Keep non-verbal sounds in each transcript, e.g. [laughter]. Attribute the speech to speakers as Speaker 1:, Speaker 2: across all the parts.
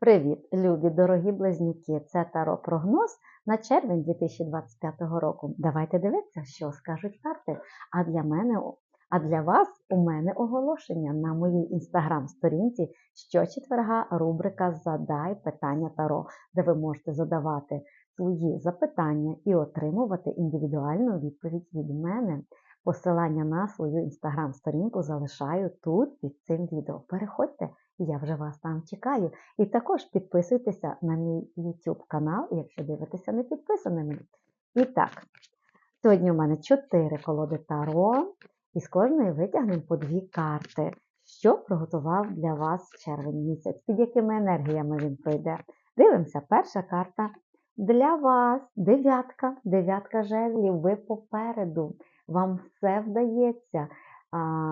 Speaker 1: Привіт, любі дорогі близнюки! Це Таро прогноз на червень 2025 року. Давайте дивитися, що скажуть карти. А для мене, а для вас у мене оголошення на моїй інстаграм-сторінці щочетверга рубрика Задай питання Таро, де ви можете задавати свої запитання і отримувати індивідуальну відповідь від мене. Посилання на свою інстаграм-сторінку залишаю тут під цим відео. Переходьте, я вже вас там чекаю. І також підписуйтеся на мій YouTube канал, якщо дивитеся не підписаними. І так, сьогодні у мене 4 колоди Таро, і з кожної витягнемо по дві карти, що приготував для вас червень місяць, під якими енергіями він пройде. Дивимося, перша карта для вас дев'ятка, дев'ятка жезлів, ви попереду вам все вдається.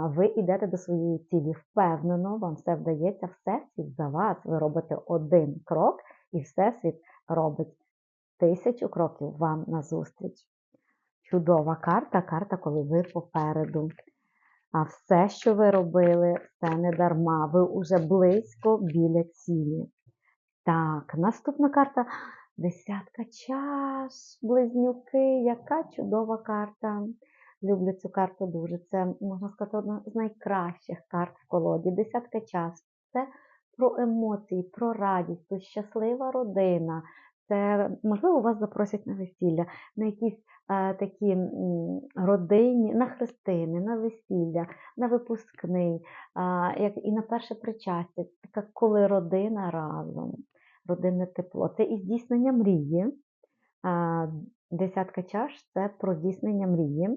Speaker 1: Ви йдете до своєї цілі впевнено, вам все вдається, всесвіт за вас. Ви робите один крок, і Всесвіт робить тисячу кроків вам назустріч. Чудова карта, карта, коли ви попереду. А все, що ви робили, все не дарма. Ви вже близько біля цілі. Так, наступна карта десятка чаш, близнюки. Яка чудова карта. Люблю цю карту дуже. Це, можна сказати, одна з найкращих карт в колоді. Десятка час. Це про емоції, про радість, то щаслива родина. Це, можливо, вас запросять на весілля, на якісь е, такі м, родинні, на хрестини, на весілля, на випускний, е, як і на перше причастя. Така коли родина разом, родинне тепло. Це і здійснення мрії. Е, десятка чаш це про здійснення мрії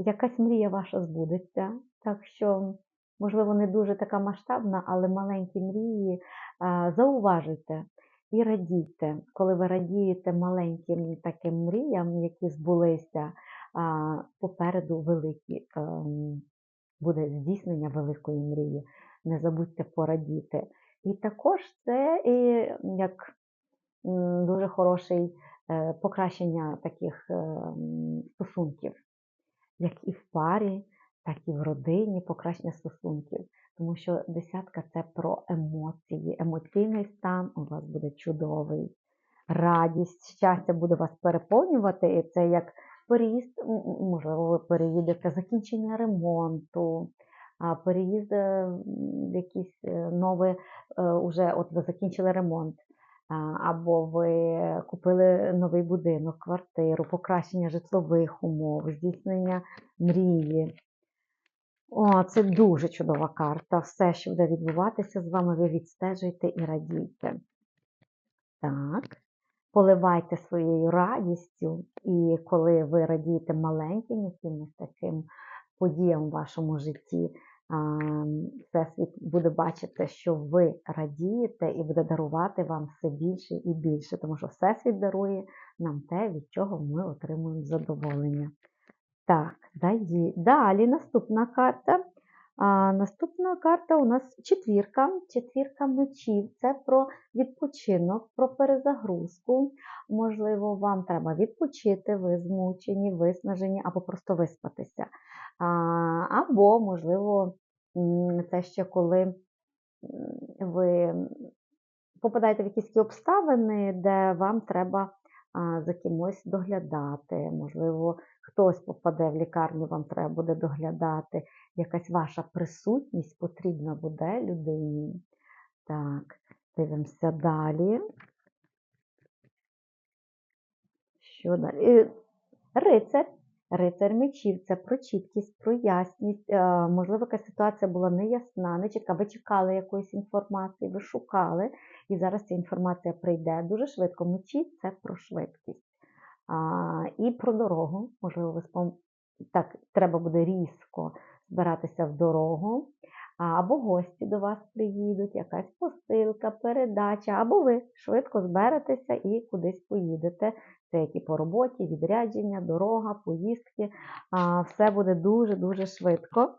Speaker 1: якась мрія ваша збудеться. Так що, можливо, не дуже така масштабна, але маленькі мрії зауважуйте і радійте. Коли ви радієте маленьким таким мріям, які збулися, попереду великі буде здійснення великої мрії. Не забудьте порадіти. І також це і як дуже хороший е, покращення таких ем, стосунків як і в парі, так і в родині, покращення стосунків. Тому що десятка це про емоції. Емоційний стан у вас буде чудовий. Радість, щастя буде вас переповнювати, і це як переїзд, можливо, ви переїдете, закінчення ремонту, переїзд в якісь е, нове, уже от ви закінчили ремонт, або ви купили новий будинок, квартиру, покращення житлових умов, здійснення мрії. О, Це дуже чудова карта. Все, що буде відбуватися з вами, ви відстежуєте і радійте. Так. Поливайте своєю радістю, і коли ви радієте маленьким якимось таким подіям в вашому житті, Всесвіт буде бачити, що ви радієте і буде дарувати вам все більше і більше, тому що Всесвіт дарує нам те, від чого ми отримуємо задоволення. Так, далі наступна карта. А, Наступна карта у нас четвірка. Четвірка мечів. Це про відпочинок, про перезагрузку. Можливо, вам треба відпочити, ви змучені, виснажені, або просто виспатися. А, Або, можливо, це ще коли ви попадаєте в якісь обставини, де вам треба за кимось доглядати. Можливо, хтось попаде в лікарню, вам треба буде доглядати. Якась ваша присутність потрібна буде людині. Так, дивимося далі. Що далі? Рицар. Рицар мечів це про чіткість, про ясність. Е, можливо, якась ситуація була неясна, не чітка. Ви чекали якоїсь інформації, ви шукали, і зараз ця інформація прийде дуже швидко. Мечі це про швидкість. І про дорогу. Можливо, ви спом... так, треба буде різко збиратися в дорогу. Або гості до вас приїдуть, якась посилка, передача, або ви швидко зберетеся і кудись поїдете. Це які по роботі, відрядження, дорога, поїздки. Все буде дуже-дуже швидко.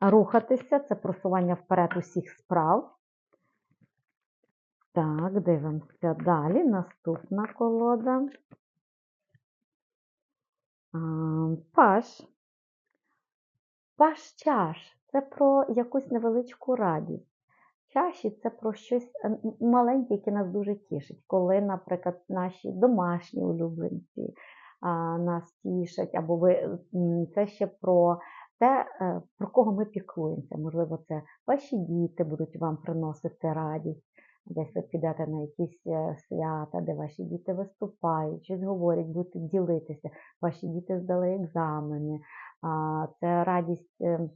Speaker 1: Рухатися це просування вперед усіх справ. Так, дивимося далі. Наступна колода. Паш. Паш чаш це про якусь невеличку радість. чаші це про щось е, маленьке, яке нас дуже тішить. Коли, наприклад, наші домашні улюбленці нас тішать, або ви це ще про те, е, про кого ми піклуємося. Можливо, це ваші діти будуть вам приносити радість. Десь ви підете на якісь е, свята, де ваші діти виступають, щось говорять, будете ділитися. Ваші діти здали екзамени. Це радість е,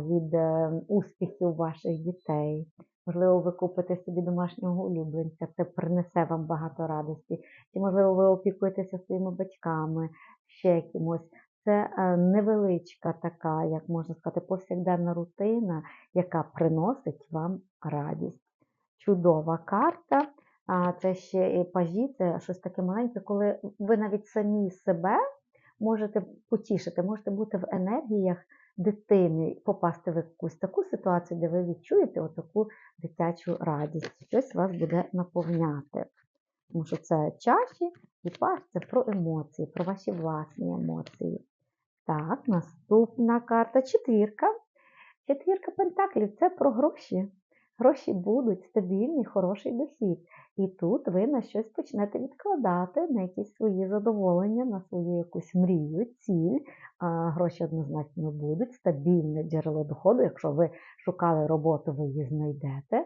Speaker 1: від е, успіхів ваших дітей. Можливо, ви купите собі домашнього улюбленця, це принесе вам багато радості. Чи, можливо, ви опікуєтеся своїми батьками, ще кимось. Це невеличка така, як можна сказати, повсякденна рутина, яка приносить вам радість. Чудова карта. Це ще і щось таке маленьке, коли ви навіть самі себе можете потішити, можете бути в енергіях дитини, попасти в якусь таку ситуацію, де ви відчуєте отаку дитячу радість. Щось вас буде наповняти. Тому що це чаші і паш це про емоції, про ваші власні емоції. Так, наступна карта четвірка. Четвірка пентаклів це про гроші. Гроші будуть стабільний, хороший дохід. І тут ви на щось почнете відкладати, на якісь свої задоволення, на свою якусь мрію, ціль. А, гроші однозначно будуть, стабільне джерело доходу. Якщо ви шукали роботу, ви її знайдете.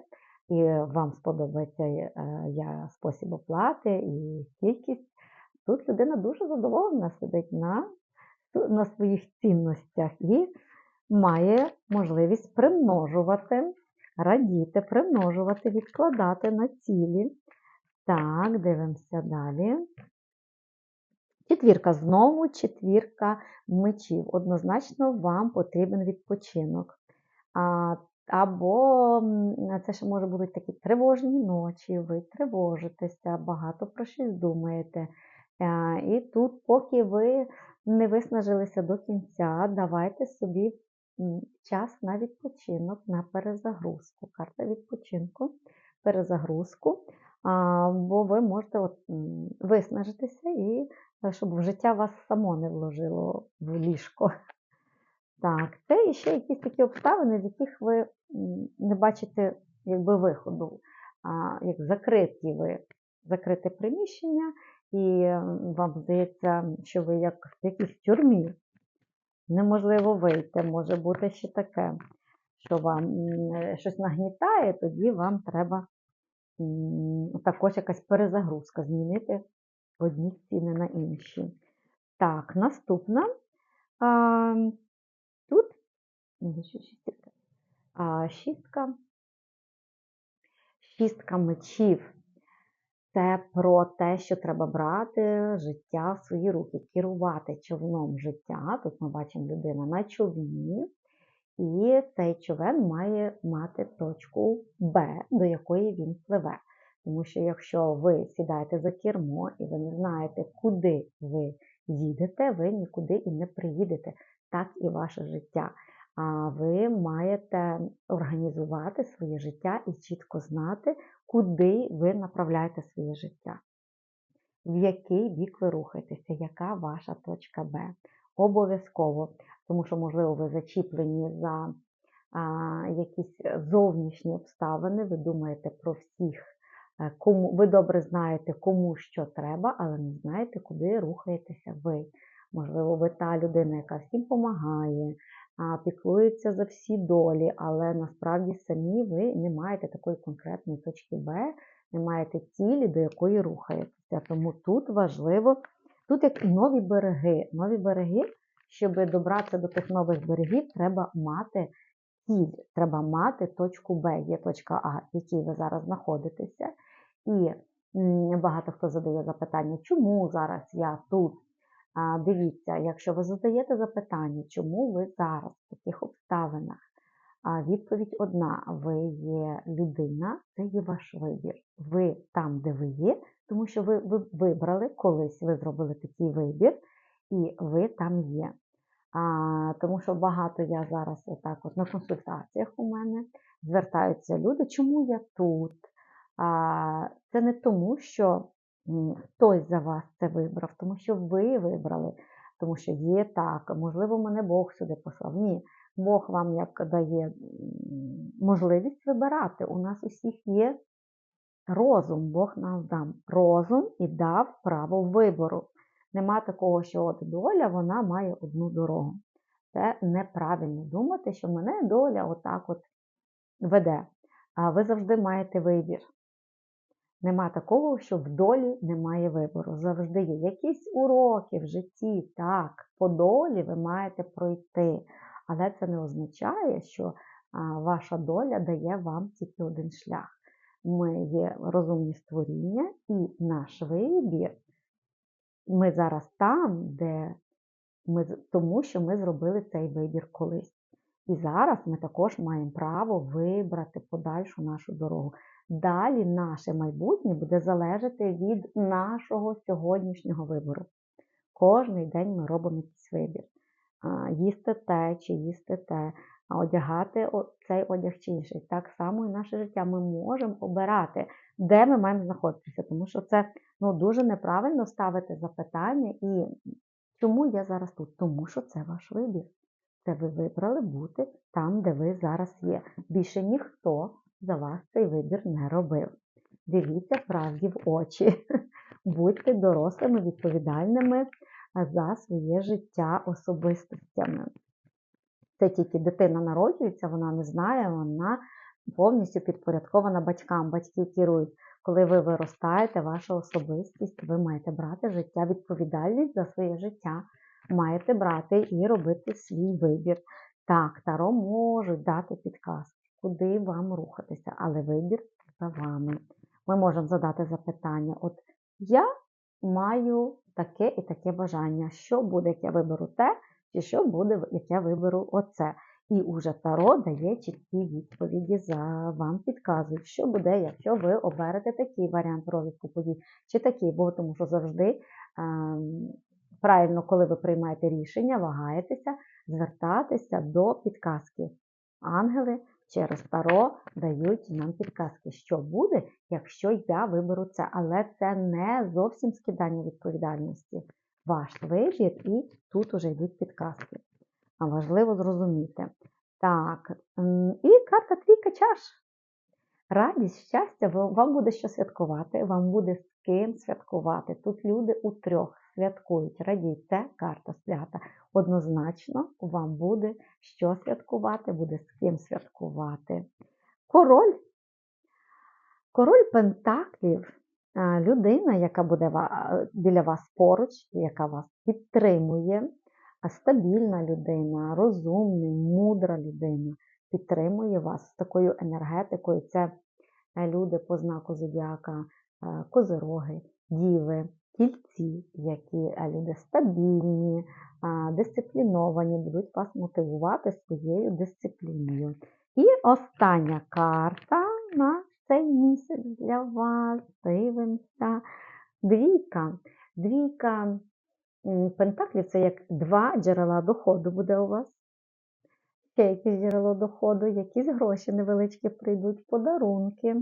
Speaker 1: І вам сподобається е, я, спосіб оплати і кількість. Тут людина дуже задоволена сидить на, на своїх цінностях і має можливість примножувати, радіти, примножувати, відкладати на цілі. Так, дивимося далі. Четвірка знову, четвірка мечів. Однозначно вам потрібен відпочинок. А, або це ще може бути такі тривожні ночі, ви тривожитеся, багато про щось думаєте. І тут, поки ви не виснажилися до кінця, давайте собі час на відпочинок, на перезагрузку. Карта відпочинку, перезагрузку. Бо ви можете от, виснажитися і е, щоб життя вас само не вложило в ліжко. Так, це ще якісь такі обставини, з яких ви не бачите якби виходу, як закриті ви, закрите приміщення, і вам здається, що ви як в якійсь тюрмі. Неможливо вийти, може бути ще таке, що вам щось нагнітає, тоді вам треба також якась перезагрузка, змінити одні ціни на інші. Так, наступна. А, тут шістка. Шістка мечів. Це про те, що треба брати життя в свої руки, керувати човном життя. Тут ми бачимо людина на човні, і цей човен має мати точку Б, до якої він пливе. Тому що якщо ви сідаєте за кермо і ви не знаєте, куди ви їдете, ви нікуди і не приїдете. Так і ваше життя. Ви маєте організувати своє життя і чітко знати, куди ви направляєте своє життя, в який бік ви рухаєтеся, яка ваша точка Б. Обов'язково, тому що, можливо, ви зачіплені за а, якісь зовнішні обставини, ви думаєте про всіх, е, кому ви добре знаєте, кому що треба, але не знаєте, куди рухаєтеся ви. Можливо, ви та людина, яка всім допомагає, а, піклується за всі долі, але насправді самі ви не маєте такої конкретної точки Б, не маєте цілі, до якої рухаєтеся. Тому тут важливо, тут як і нові береги. Нові береги, щоб добратися до тих нових берегів, треба мати ціль, треба мати точку Б, є точка А, в якій ви зараз знаходитеся. І багато хто задає запитання, чому зараз я тут? Дивіться, якщо ви задаєте запитання, чому ви зараз в таких обставинах, відповідь одна: ви є людина, це є ваш вибір. Ви там, де ви є, тому що ви, ви вибрали колись, ви зробили такий вибір, і ви там є. А, Тому що багато я зараз отак от на консультаціях у мене звертаються люди, чому я тут? А, Це не тому, що хтось за вас це вибрав, тому що ви вибрали, тому що є так, можливо, мене Бог сюди послав. Ні, Бог вам як дає можливість вибирати. У нас усіх є розум, Бог нам дав розум і дав право вибору. Нема такого, що от доля вона має одну дорогу. Це неправильно думати, що мене доля отак от веде. А ви завжди маєте вибір. Нема такого, що в долі немає вибору. Завжди є якісь уроки в житті, так, по долі ви маєте пройти. Але це не означає, що ваша доля дає вам тільки один шлях. Ми є розумні створіння, і наш вибір. Ми зараз там, де ми, тому що ми зробили цей вибір колись. І зараз ми також маємо право вибрати подальшу нашу дорогу. Далі наше майбутнє буде залежати від нашого сьогоднішнього вибору. Кожний день ми робимо якийсь вибір. Їсти те чи їсти те, а одягати цей одяг чи інший. Так само і наше життя. Ми можемо обирати, де ми маємо знаходитися, тому що це ну, дуже неправильно ставити запитання і чому я зараз тут? Тому що це ваш вибір. Це ви вибрали бути там, де ви зараз є. Більше ніхто за вас цей вибір не робив. Дивіться правді в очі. [laughs] Будьте дорослими, відповідальними за своє життя особистостями. Це тільки дитина народжується, вона не знає, вона повністю підпорядкована батькам. Батьки керують. Коли ви виростаєте, ваша особистість, ви маєте брати життя, відповідальність за своє життя. Маєте брати і робити свій вибір. Так, таро можуть дати підказки, куди вам рухатися, але вибір за вами. Ми можемо задати запитання: от я маю таке і таке бажання. Що буде, як я виберу те, чи що буде, як я виберу оце. І уже Таро дає чіткі відповіді за вам підказують, що буде, якщо ви оберете такий варіант розвитку подій, чи такий, бо тому що завжди ем, правильно, коли ви приймаєте рішення, вагаєтеся, звертатися до підказки. Ангели через Таро дають нам підказки, що буде, якщо я виберу це. Але це не зовсім скидання відповідальності. Ваш вибір, і тут уже йдуть підказки. А важливо зрозуміти. Так, і карта трійка чаш. Радість, щастя, вам буде що святкувати, вам буде з ким святкувати. Тут люди у трьох святкують, радіть, це карта свята. Однозначно вам буде що святкувати, буде з ким святкувати. Король. Король Пентаклів людина, яка буде біля вас поруч, яка вас підтримує, стабільна людина, розумна, мудра людина підтримує вас з такою енергетикою. Це е, люди по знаку зодіака, е, козироги, діви, тільці, які е, люди стабільні, дисципліновані, будуть вас мотивувати своєю дисципліною. І остання карта на цей місяць для вас. Дивимося. Двійка. Двійка пентаклів це як два джерела доходу буде у вас. Ще якесь джерело доходу, якісь гроші невеличкі прийдуть, подарунки.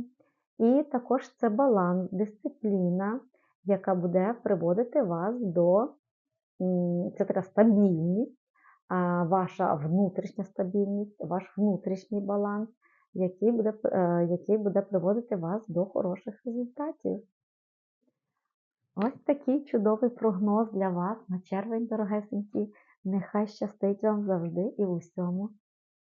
Speaker 1: І також це баланс, дисципліна, яка буде приводити вас до це така стабільність, ваша внутрішня стабільність, ваш внутрішній баланс, який буде, е, який буде приводити вас до хороших результатів. Ось такий чудовий прогноз для вас на червень, дорогесенькі. Нехай щастить вам завжди і в усьому.